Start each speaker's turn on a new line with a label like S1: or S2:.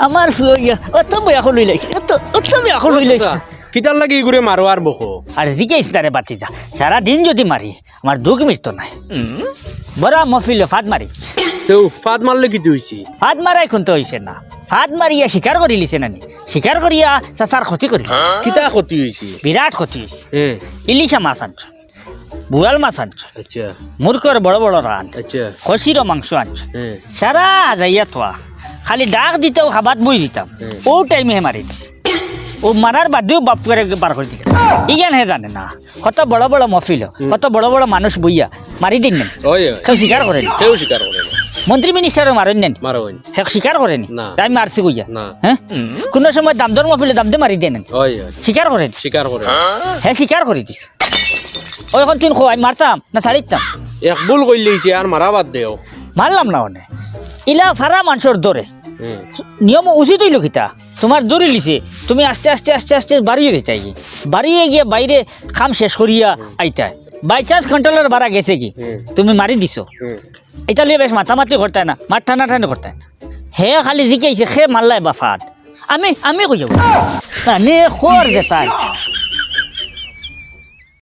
S1: আমার অত বয়া হলই লাগছে অত অত বয়া হলই লাগছে
S2: কিতার লাগি ঘুরে মারো আর বকো
S1: আর জিজ্ঞেস তারে বাতি যা। সারাদিন যদি মারি আমার দুঃখ মৃত্যু নাই। বড় মফিলে ফাঁদ মারি
S2: তো ফাদ মারলে কি হইছি
S1: ফাঁদ মারাই খুনতে হয়েছে না। ফাঁদ মারিয়া শিকার করি লিছে নানি। শিকার করিয়া চাচার ক্ষতি করি
S2: কিতা ক্ষতি হইছি
S1: বিরাট ক্ষতি
S2: হ্যাঁ
S1: ইলিশা মাছ আনছ বুয়াল মাছ আনছ
S2: আচ্ছা।
S1: মূর্খর বড় বড় রান
S2: আচ্ছা।
S1: খসিরও মাংস আনছ সারা যাইয়া থোয়া খালি ডাক দিতেও খাবাত বই দিতাম। ও টাইমে হে মারি দিছে। ও মারার বাদেও বাপ করে বার করে দিকে ইগান হে জানে না কত বড় বড় মফিল কত বড় বড় মানুষ বইয়া মারি দিন নেন। কেউ স্বীকার করেনি।
S2: কেউ স্বীকার করে না
S1: মন্ত্রী মিনিস্টারও মারেন নেন। হে স্বীকার করেনি। তাই মারছি কইয়া। হ্যাঁ? কোন সময় দাম দর মফিলে দাম দে মারি দেন
S2: ওই ওই।
S1: স্বীকার করেন।
S2: স্বীকার করে না।
S1: হ্যাঁ স্বীকার করে দিস ও এখন তুই খোয়াই মারতাম না ছাড়িতাম।
S2: এক ভুল করলেইছে আর মারা বাদ দেও।
S1: মারলাম না অনে ইলা ফারা মানুষের দরে নিয়ম উচিত হইল কিতা তোমার দৌড়ে লিছে। তুমি আস্তে আস্তে আস্তে আস্তে বাড়িয়ে দিতে বাড়িয়ে গিয়ে বাইরে খাম শেষ করিয়া আইতা। বাই চান্স কন্ট্রোলের বাড়া গেছে কি? তুমি মারি দিছো। এটা লিয়ে বেশ মাথামাতি করতে না। মার টানা টানি করতে না হে খালি জিকাইছে সে মারলাই বাফাত। আমি আমি কই যাব? নে খোর গেতাই।